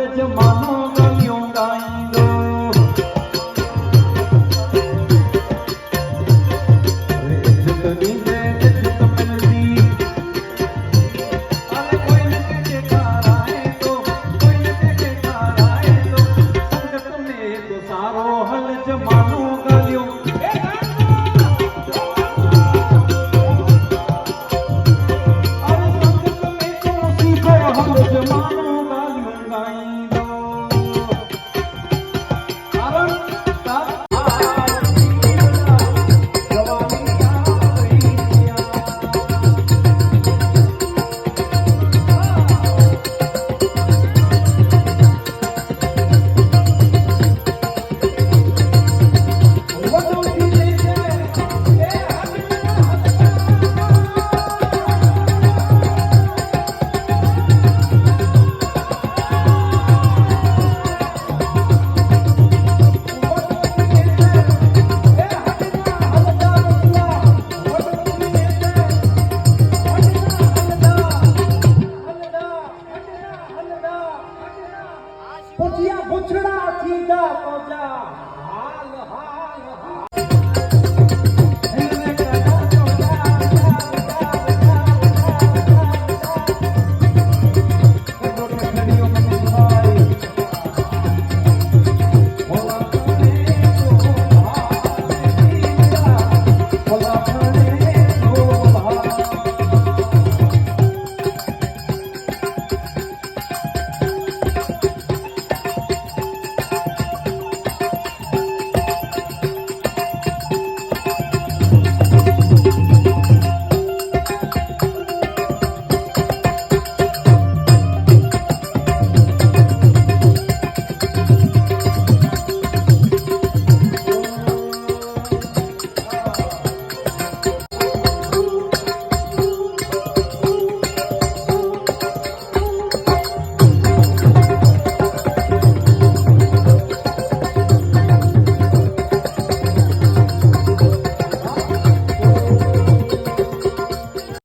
લાલચ માનો ગયો ગાઈ પોચિયા ભૂછડા સીધા પહોંચ્યા